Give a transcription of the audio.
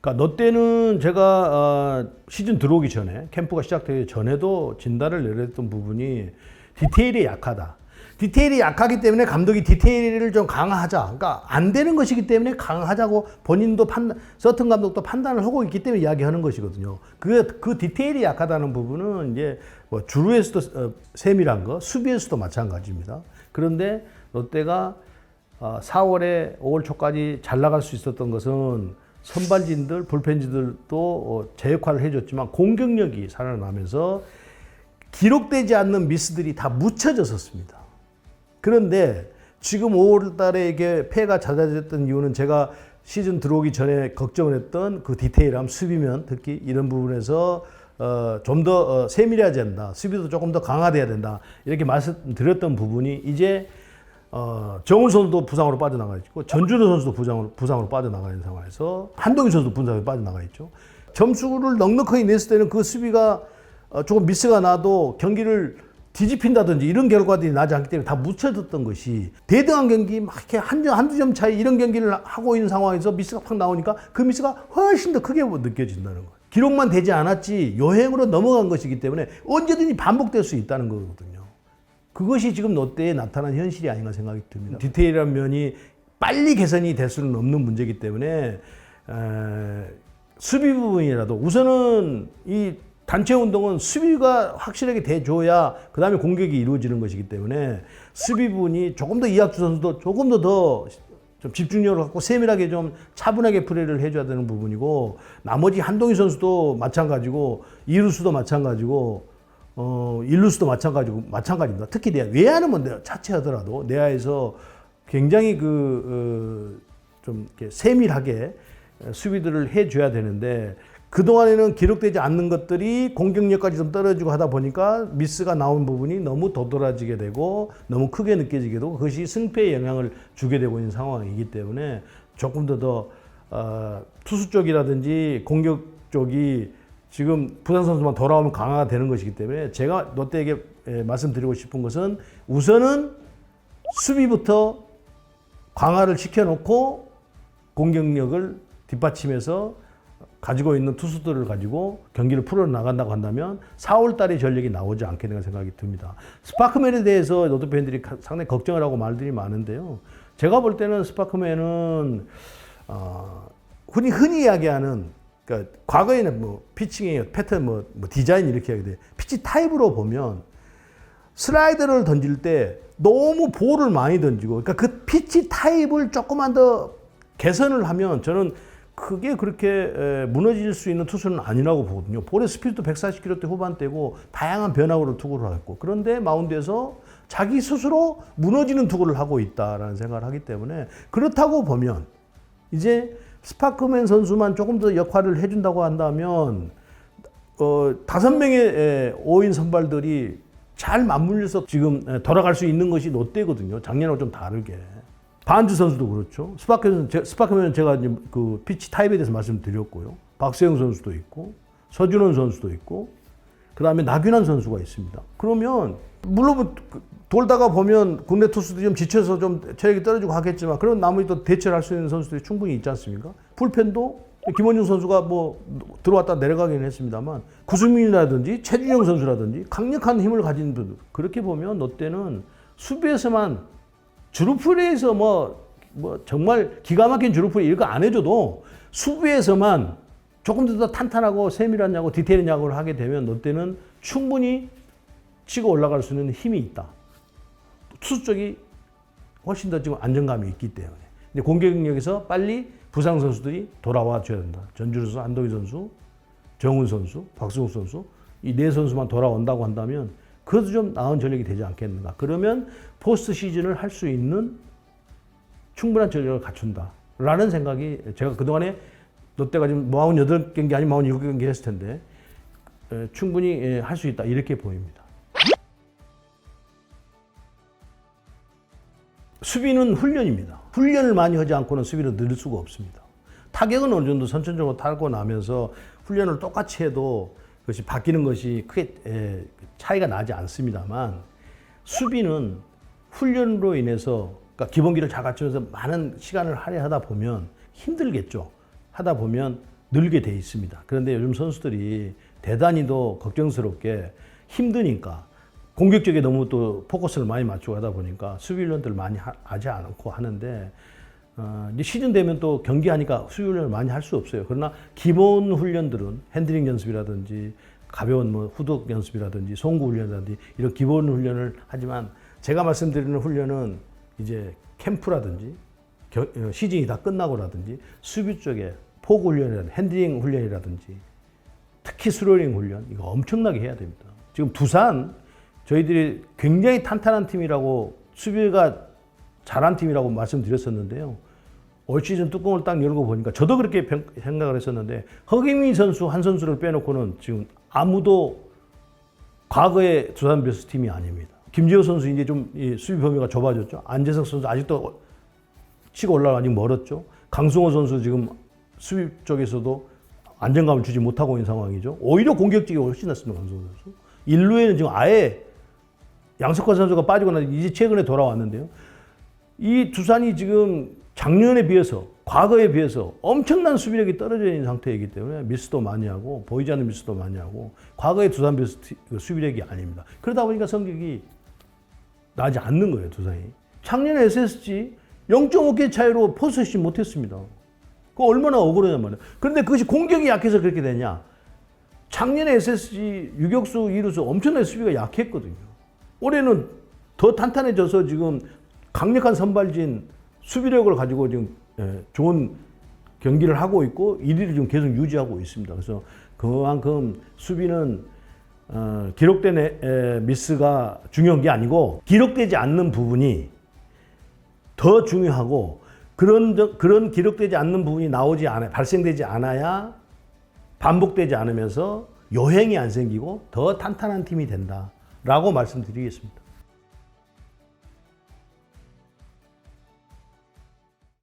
그러니까 너 때는 제가 어, 시즌 들어오기 전에 캠프가 시작되기 전에도 진단을 내렸던 부분이 디테일이 약하다. 디테일이 약하기 때문에 감독이 디테일을 좀 강화하자. 그러니까 안 되는 것이기 때문에 강화하자고 본인도 판단, 서튼 감독도 판단을 하고 있기 때문에 이야기하는 것이거든요. 그, 그 디테일이 약하다는 부분은 이제 뭐 주루에서도 어, 세밀한 거, 수비에서도 마찬가지입니다. 그런데 롯데가 어, 4월에 5월 초까지 잘 나갈 수 있었던 것은 선발진들, 불펜진들도 어, 제 역할을 해줬지만 공격력이 살아나면서 기록되지 않는 미스들이 다 묻혀졌었습니다. 그런데 지금 5월 달에 이게 폐가 잦아졌던 이유는 제가 시즌 들어오기 전에 걱정을 했던 그 디테일함, 수비면 특히 이런 부분에서 어, 좀더 어, 세밀해야 된다. 수비도 조금 더 강화돼야 된다. 이렇게 말씀드렸던 부분이 이제 어, 정훈 선수도 부상으로 빠져나가 있고 전준호 선수도 부상으로, 부상으로 빠져나가 있는 상황에서 한동희 선수도 부상으로 빠져나가 있죠. 점수를 넉넉하게 냈을 때는 그 수비가 어, 조금 미스가 나도 경기를 뒤집힌다든지 이런 결과들이 나지 않기 때문에 다 묻혀졌던 것이 대등한 경기 막 이렇게 한 점, 한두 점 차이 이런 경기를 하고 있는 상황에서 미스가 팍 나오니까 그 미스가 훨씬 더 크게 느껴진다는 거예요. 기록만 되지 않았지 요행으로 넘어간 것이기 때문에 언제든지 반복될 수 있다는 거거든요. 그것이 지금 롯데에 나타난 현실이 아닌가 생각이 듭니다. 디테일한 면이 빨리 개선이 될 수는 없는 문제이기 때문에 에, 수비 부분이라도 우선은 이 단체 운동은 수비가 확실하게 돼줘야 그 다음에 공격이 이루어지는 것이기 때문에 수비 부분이 조금 더 이학주 선수도 조금 더더 좀 집중력을 갖고 세밀하게 좀 차분하게 플레이를 해줘야 되는 부분이고 나머지 한동희 선수도 마찬가지고 이루수도 마찬가지고 어 일루수도 마찬가지고 마찬가지입니다. 특히 내야 외야는 뭐 내가 자체하더라도 내야에서 굉장히 그좀 이렇게 세밀하게 수비들을 해줘야 되는데 그 동안에는 기록되지 않는 것들이 공격력까지 좀 떨어지고 하다 보니까 미스가 나온 부분이 너무 도드라지게 되고 너무 크게 느껴지게 되고 그것이 승패에 영향을 주게 되고 있는 상황이기 때문에 조금 더더 어, 투수 쪽이라든지 공격 쪽이 지금 부산 선수만 돌아오면 강화가 되는 것이기 때문에 제가 롯데에게 에, 말씀드리고 싶은 것은 우선은 수비부터 강화를 시켜놓고 공격력을 뒷받침해서 가지고 있는 투수들을 가지고 경기를 풀어 나간다고 한다면 4월 달에 전력이 나오지 않겠는가 생각이 듭니다. 스파크맨에 대해서 롯데 팬들이 가- 상당히 걱정을 하고 말들이 많은데요. 제가 볼 때는 스파크맨은 어, 흔히 흔히 이야기하는 그러니까 과거에는 뭐 피칭의 패턴 뭐, 뭐 디자인 이렇게 하게 돼. 피치 타입으로 보면 슬라이더를 던질 때 너무 볼을 많이 던지고 그러니까 그 피치 타입을 조금만 더 개선을 하면 저는 크게 그렇게 에, 무너질 수 있는 투수는 아니라고 보거든요. 볼의 스피드도 140km대 후반대고 다양한 변화로 투구를 하고 그런데 마운드에서 자기 스스로 무너지는 투구를 하고 있다라는 생각을 하기 때문에 그렇다고 보면 이제 스파크맨 선수만 조금 더 역할을 해준다고 한다면 어, 다섯 명의 에, 5인 선발들이 잘 맞물려서 지금 에, 돌아갈 수 있는 것이 롯데거든요. 작년하고 좀 다르게. 반주 선수도 그렇죠. 스파크맨, 제- 스파크맨은 제가 그 피치 타입에 대해서 말씀드렸고요. 박수영 선수도 있고, 서준원 선수도 있고, 그 다음에 나균환 선수가 있습니다. 그러면, 물론 뭐 그- 돌다가 보면 국내 투수들이 좀 지쳐서 좀 체력이 떨어지고 하겠지만, 그런 나머지 또 대처를 할 수 있는 선수들이 충분히 있지 않습니까? 불펜도 김원중 선수가 뭐 들어왔다 내려가긴 했습니다만, 구승민이라든지 최준영 선수라든지 강력한 힘을 가진 분들. 그렇게 보면 롯데는 수비에서만 주루프리에서 뭐, 뭐 정말 기가 막힌 주루프리 이런 거안 해줘도 수비에서만 조금 더 탄탄하고 세밀한 야구, 디테일한 야구를 하게 되면 롯데는 충분히 치고 올라갈 수 있는 힘이 있다. 투수 쪽이 훨씬 더 지금 안정감이 있기 때문에. 근데 공격력에서 빨리 부상 선수들이 돌아와 줘야 된다. 전주루 선수, 안동희 선수, 정훈 선수, 박승욱 선수 이 네 선수만 돌아온다고 한다면 그래도 좀 나은 전력이 되지 않겠는가. 그러면 포스트 시즌을 할 수 있는 충분한 전력을 갖춘다 라는 생각이 제가 그동안에 롯데가 지금 48경기 아니면 47경기 했을 텐데 에, 충분히 할 수 있다 이렇게 보입니다. 수비는 훈련입니다. 훈련을 많이 하지 않고는 수비를 늘릴 수가 없습니다. 타격은 어느 정도 선천적으로 타고 나면서 훈련을 똑같이 해도 그것이 바뀌는 것이 크게 에, 차이가 나지 않습니다만 수비는 훈련으로 인해서 그러니까 기본기를 잘 갖추면서 많은 시간을 할애하다 보면 힘들겠죠. 하다 보면 늘게 돼 있습니다. 그런데 요즘 선수들이 대단히도 걱정스럽게 힘드니까 공격적에 너무 또 포커스를 많이 맞추고 하다 보니까 수비 훈련들을 많이 하, 하지 않고 하는데 어, 시즌 되면 또 경기하니까 수비 훈련을 많이 할 수 없어요. 그러나 기본 훈련들은 핸들링 연습이라든지 가벼운 뭐 후덕 연습이라든지 송구 훈련이라든지 이런 기본 훈련을 하지만 제가 말씀드리는 훈련은 이제 캠프라든지 시즌이 다 끝나고라든지 수비 쪽에 포구 훈련이라든지 핸들링 훈련이라든지 특히 스로링 훈련 이거 엄청나게 해야 됩니다. 지금 두산 저희들이 굉장히 탄탄한 팀이라고 수비가 잘한 팀이라고 말씀드렸었는데요. 올 시즌 뚜껑을 딱 열고 보니까 저도 그렇게 평- 생각을 했었는데 허경민 선수 한 선수를 빼놓고는 지금 아무도 과거의 두산 베스트 팀이 아닙니다. 김지호 선수 이제 좀이 수비 범위가 좁아졌죠. 안재석 선수 아직도 치고 올라가 아직 멀었죠. 강승호 선수 지금 수비 쪽에서도 안정감을 주지 못하고 있는 상황이죠. 오히려 공격적이 훨씬 낫습니다. 강승호 선수. 일루에는 지금 아예 양석환 선수가 빠지고 나서 이제 최근에 돌아왔는데요. 이 두산이 지금 작년에 비해서 과거에 비해서 엄청난 수비력이 떨어져 있는 상태이기 때문에 미스도 많이 하고 보이지 않는 미스도 많이 하고 과거의 두산 베스트 수비력이 아닙니다. 그러다 보니까 성적이 나지 않는 거예요 두산이. 작년에 SSG 0.5개 차이로 포스시 못했습니다. 그 얼마나 말이에요. 그런데 그것이 공격이 약해서 그렇게 되냐? 작년에 SSG 유격수 이루수 엄청나게 수비가 약했거든요. 올해는 더 탄탄해져서 지금 강력한 선발진 수비력을 가지고 지금 예, 좋은 경기를 하고 있고 1위를 지금 계속 유지하고 있습니다. 그래서 그만큼 수비는 어, 기록된 미스가 중요한 게 아니고 기록되지 않는 부분이 더 중요하고 그런 저- 그런 기록되지 않는 부분이 나오지 않아 발생되지 않아야 반복되지 않으면서 요행이 안 생기고 더 탄탄한 팀이 된다라고 말씀드리겠습니다.